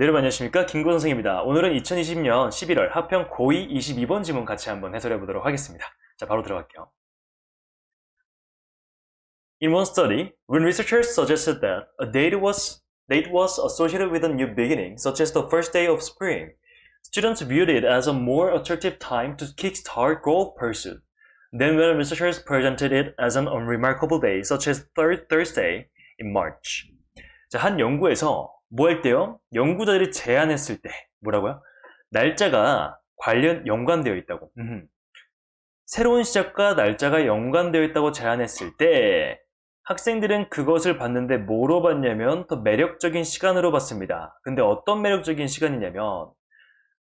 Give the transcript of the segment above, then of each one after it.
네, 여러분 안녕하십니까 김고 선생입니다. 오늘은 2020년 11월 하평 고2 22번 지문 같이 한번 해설해 보도록 하겠습니다. 자 바로 들어갈게요. In one study, when researchers suggested that a date was date was associated with a new beginning, such as the first day of spring, students viewed it as a more attractive time to kickstart goal pursuit. Then when researchers presented it as an unremarkable day, such as third Thursday in March. 자, 한 연구에서 뭐 할 때요? 연구자들이 제안했을 때 뭐라고요? 날짜가 관련 연관되어 있다고. 음흠. 새로운 시작과 날짜가 연관되어 있다고 제안했을 때 학생들은 그것을 봤는데 뭐로 봤냐면 더 매력적인 시간으로 봤습니다. 근데 어떤 매력적인 시간이냐면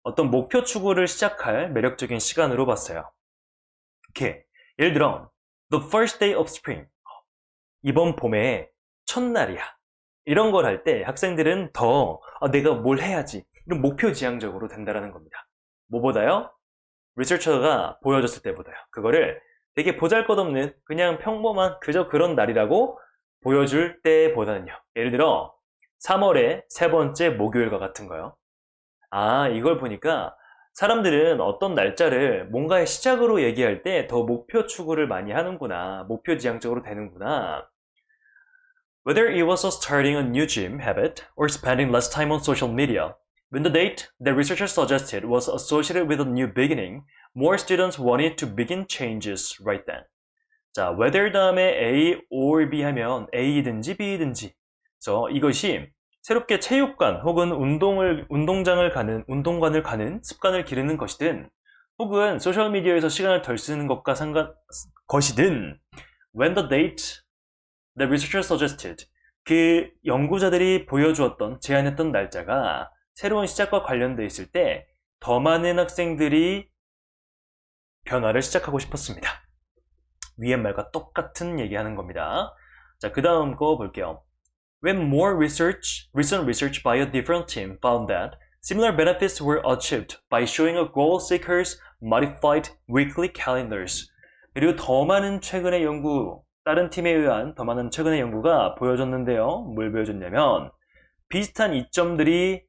어떤 목표 추구를 시작할 매력적인 시간으로 봤어요. 이렇게 예를 들어 the first day of spring 이번 봄의 첫날이야. 이런 걸 할 때 학생들은 더 아, 내가 뭘 해야지 이런 목표 지향적으로 된다라는 겁니다. 뭐보다요? 리서처가 보여줬을 때보다요. 그거를 되게 보잘것없는 그냥 평범한 그저 그런 날이라고 보여줄 때보다는요. 예를 들어 3월의 세 번째 목요일과 같은 거요. 아 이걸 보니까 사람들은 어떤 날짜를 뭔가의 시작으로 얘기할 때 더 목표 추구를 많이 하는구나. 목표 지향적으로 되는구나. Whether it was starting a new gym habit or spending less time on social media, when the date that researchers suggested was associated with a new beginning, more students wanted to begin changes right then. 자, whether 다음에 A or B 하면 A든지 B든지. 그래서 이것이 새롭게 체육관 혹은 운동을, 운동장을 가는, 운동관을 가는 습관을 기르는 것이든 혹은 소셜미디어에서 시간을 덜 쓰는 것과 상관, 것이든 when the date the researcher suggested 그 연구자들이 보여주었던 제안했던 날짜가 새로운 시작과 관련돼 있을 때 더 많은 학생들이 변화를 시작하고 싶었습니다. 위의 말과 똑같은 얘기하는 겁니다. 자, 그 다음 거 볼게요. When more research, recent research by a different team found that similar benefits were achieved by showing a goal seekers modified weekly calendars. 그리고 더 많은 최근의 연구, 다른 팀에 의한 더 많은 최근의 연구가 보여줬는데요. 뭘 보여줬냐면 비슷한 이점들이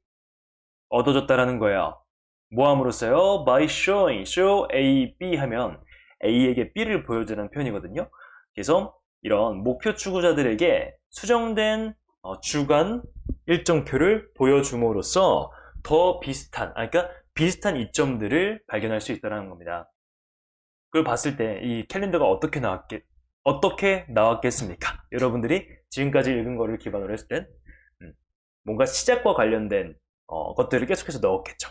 얻어졌다라는 거예요. 뭐 함으로써요? By showing, show A, B 하면 A에게 B를 보여주는 표현이거든요. 그래서 이런 목표 추구자들에게 수정된 어, 주간 일정표를 보여줌으로써 더 비슷한, 아, 그러니까 비슷한 이점들을 발견할 수 있다는 겁니다. 그걸 봤을 때 이 캘린더가 어떻게 나왔겠, 어떻게 나왔겠습니까? 여러분들이 지금까지 읽은 거를 기반으로 했을 땐 음, 뭔가 시작과 관련된 어, 것들을 계속해서 넣었겠죠.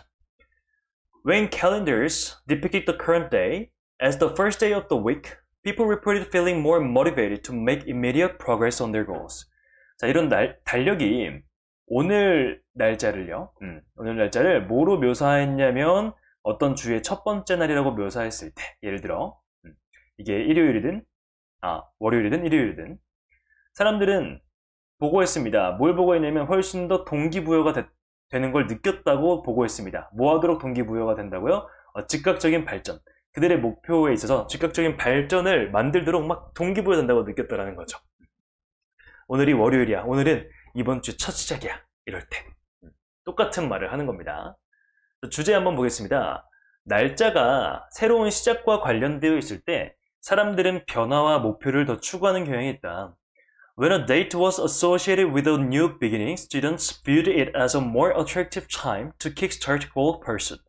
When calendars depicted the current day as the first day of the week, people reported feeling more motivated to make immediate progress on their goals. 자, 이런 날, 달력이 오늘 날짜를요, 음, 오늘 날짜를 뭐로 묘사했냐면 어떤 주의 첫 번째 날이라고 묘사했을 때, 예를 들어, 음, 이게 일요일이든, 아, 월요일이든 일요일이든, 사람들은 보고했습니다. 뭘 보고했냐면 훨씬 더 동기부여가 되, 되는 걸 느꼈다고 보고했습니다. 뭐 하도록 동기부여가 된다고요? 어, 즉각적인 발전. 그들의 목표에 있어서 즉각적인 발전을 만들도록 막 동기부여 된다고 느꼈다라는 거죠. 오늘이 월요일이야. 오늘은 이번 주 첫 시작이야. 이럴 때. 음, 똑같은 말을 하는 겁니다. 주제 한번 보겠습니다. 날짜가 새로운 시작과 관련되어 있을 때 사람들은 변화와 목표를 더 추구하는 경향이 있다. When a date was associated with a new beginning, students viewed it as a more attractive time to kickstart goal pursuit.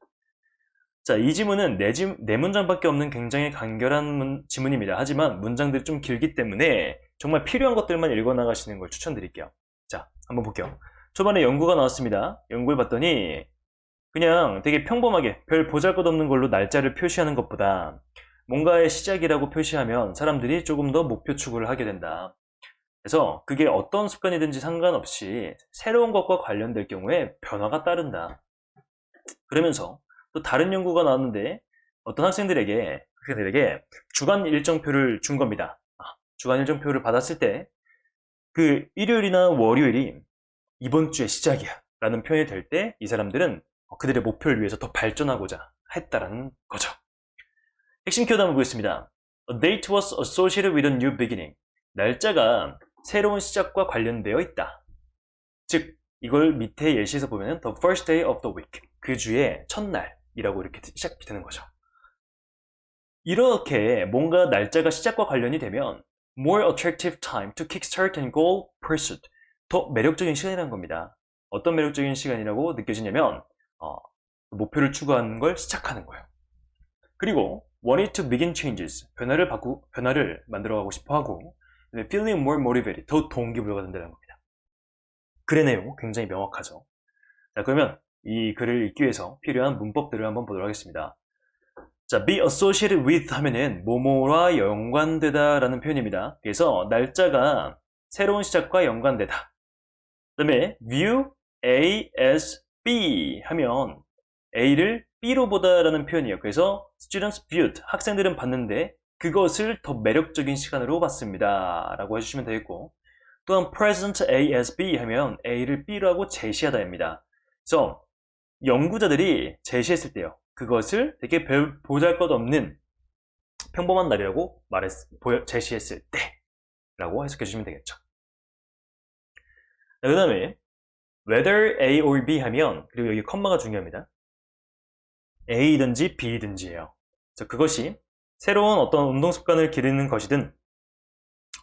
자, 이 지문은 네, 지, 네 문장밖에 없는 굉장히 간결한 문, 지문입니다. 하지만 문장들이 좀 길기 때문에 정말 필요한 것들만 읽어나가시는 걸 추천드릴게요. 자, 한번 볼게요. 초반에 연구가 나왔습니다. 연구를 봤더니 그냥 되게 평범하게 별 보잘것없는 걸로 날짜를 표시하는 것보다 뭔가의 시작이라고 표시하면 사람들이 조금 더 목표 추구를 하게 된다. 그래서 그게 어떤 습관이든지 상관없이 새로운 것과 관련될 경우에 변화가 따른다. 그러면서 또 다른 연구가 나왔는데 어떤 학생들에게 학생들에게 주간 일정표를 준 겁니다. 아, 주간 일정표를 받았을 때 그 일요일이나 월요일이 이번 주의 시작이야 라는 표현이 될 때 이 사람들은 그들의 목표를 위해서 더 발전하고자 했다라는 거죠. 핵심 키워드 한번 보겠습니다. A date was associated with a new beginning. 날짜가 새로운 시작과 관련되어 있다. 즉, 이걸 밑에 예시에서 보면 the first day of the week 그 주의 첫날이라고 이렇게 시작이 되는 거죠. 이렇게 뭔가 날짜가 시작과 관련이 되면 more attractive time to kickstart and goal pursuit 더 매력적인 시간이라는 겁니다. 어떤 매력적인 시간이라고 느껴지냐면 어, 목표를 추구하는 걸 시작하는 거예요. 그리고 wanted to begin changes 변화를 바꾸 변화를 만들어가고 싶어하고 feeling more motivated 더 동기부여가 된다는 겁니다. 글의 내용 굉장히 명확하죠. 자 그러면 이 글을 읽기 위해서 필요한 문법들을 한번 보도록 하겠습니다. 자, be associated with 하면은 뭐뭐와 연관되다라는 표현입니다. 그래서 날짜가 새로운 시작과 연관되다. 그 다음에 view A as B 하면 A를 B로 보다라는 표현이에요. 그래서 students viewed 학생들은 봤는데 그것을 더 매력적인 시간으로 봤습니다. 라고 해주시면 되겠고 또한 present A as B 하면 A를 B라고 제시하다입니다. 그래서 연구자들이 제시했을 때요. 그것을 되게 별 보잘것없는 평범한 날이라고 말했, 제시했을 때 라고 해석해 주시면 되겠죠. 그 다음에 whether A or B 하면 그리고 여기 컴마가 중요합니다. A든지 B든지예요. 그래서 그것이 새로운 어떤 운동 습관을 기르는 것이든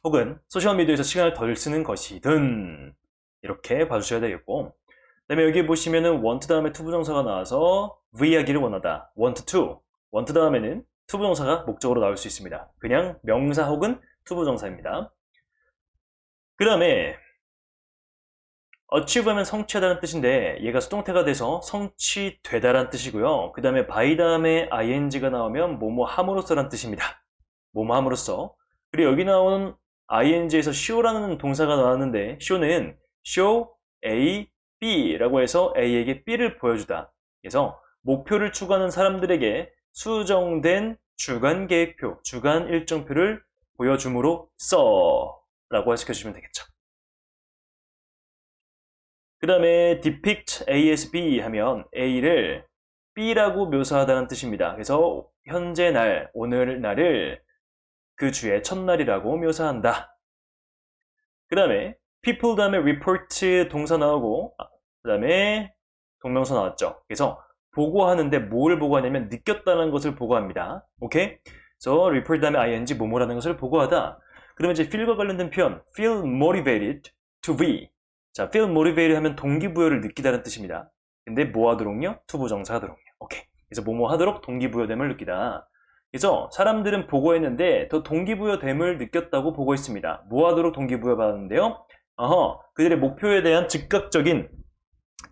혹은 소셜미디어에서 시간을 덜 쓰는 것이든 이렇게 봐주셔야 되겠고 그 다음에 여기 보시면은 want 다음에 투부정사가 나와서 V하기를 원하다 want to want 다음에는 투부정사가 목적으로 나올 수 있습니다. 그냥 명사 혹은 투부정사입니다. 그 다음에 achieve 하면 성취하다는 뜻인데 얘가 수동태가 돼서 성취되다라는 뜻이고요. 그 다음에 by 다음에 ing가 나오면 뭐뭐 함으로써라는 뜻입니다. 뭐뭐 함으로써 그리고 여기 나오는 ing에서 show라는 동사가 나왔는데 show는 show A, B라고 해서 A에게 B를 보여주다. 그래서 목표를 추구하는 사람들에게 수정된 주간 계획표, 주간 일정표를 보여줌으로 써 라고 해석해 주시면 되겠죠. 그 다음에 depict ASB 하면 A를 B라고 묘사하다는 뜻입니다. 그래서 현재 날, 오늘 날을 그 주의 첫날이라고 묘사한다. 그 다음에 people 다음에 report 동사 나오고 그 다음에 동명사 나왔죠. 그래서 보고하는데 뭘 보고하냐면 느꼈다는 것을 보고합니다. 오케이? 그래서 report 다음에 ing 뭐뭐라는 것을 보고하다. 그러면 이제 feel과 관련된 표현 feel motivated to be 자, feel motivated 하면 동기부여를 느끼다는 뜻입니다. 근데 뭐 하도록요? 투부정사 하도록요. 오케이. 그래서 뭐뭐 하도록 동기부여됨을 느끼다. 그래서 사람들은 보고했는데 더 동기부여됨을 느꼈다고 보고 있습니다. 뭐 하도록 동기부여 받았는데요? 어허, 그들의 목표에 대한 즉각적인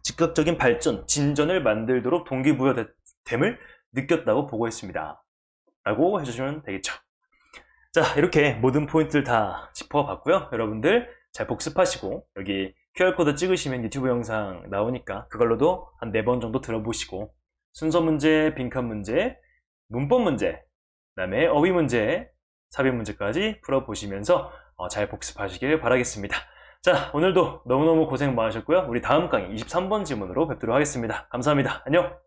즉각적인 발전, 진전을 만들도록 동기부여됨을 느꼈다고 보고 있습니다. 라고 해주시면 되겠죠. 자, 이렇게 모든 포인트를 다 짚어봤고요. 여러분들 잘 복습하시고 여기 QR코드 찍으시면 유튜브 영상 나오니까 그걸로도 한 네 번 정도 들어보시고 순서 문제, 빈칸 문제, 문법 문제, 그 다음에 어휘 문제, 삽입 문제까지 풀어보시면서 어, 잘 복습하시길 바라겠습니다. 자, 오늘도 너무너무 고생 많으셨고요. 우리 다음 강의 23번 질문으로 뵙도록 하겠습니다. 감사합니다. 안녕!